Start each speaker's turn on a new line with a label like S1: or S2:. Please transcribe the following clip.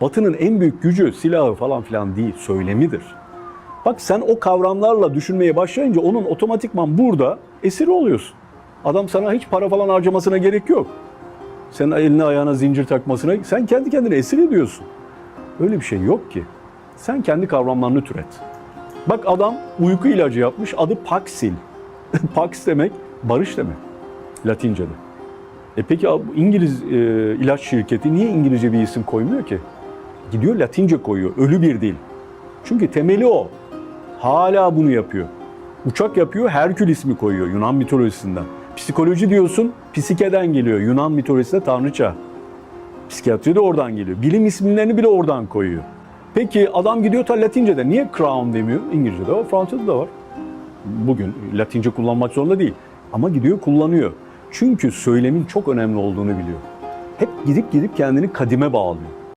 S1: Batı'nın en büyük gücü silahı falan filan değil, söylemidir. Bak sen o kavramlarla düşünmeye başlayınca onun otomatikman burada esiri oluyorsun. Adam sana hiç para falan harcamasına gerek yok. Senin eline ayağına zincir takmasına sen kendi kendine esir ediyorsun. Öyle bir şey yok ki. Sen kendi kavramlarını türet. Bak adam uyku ilacı yapmış adı Paxil. Pax demek barış demek Latince'de. E peki İngiliz e, ilaç şirketi niye İngilizce bir isim koymuyor ki? Gidiyor Latince koyuyor, ölü bir dil. Çünkü temeli o. Hala bunu yapıyor. Uçak yapıyor, Herkül ismi koyuyor Yunan mitolojisinden. Psikoloji diyorsun, psikeden geliyor. Yunan mitolojisinde tanrıça. Psikiyatri de oradan geliyor. Bilim isimlerini bile oradan koyuyor. Peki adam gidiyor ta Latince'de. Niye crown demiyor? İngilizce'de var, Fransızca'da var. Bugün Latince kullanmak zorunda değil. Ama gidiyor kullanıyor. Çünkü söylemin çok önemli olduğunu biliyor. Hep gidip gidip kendini kadime bağlıyor.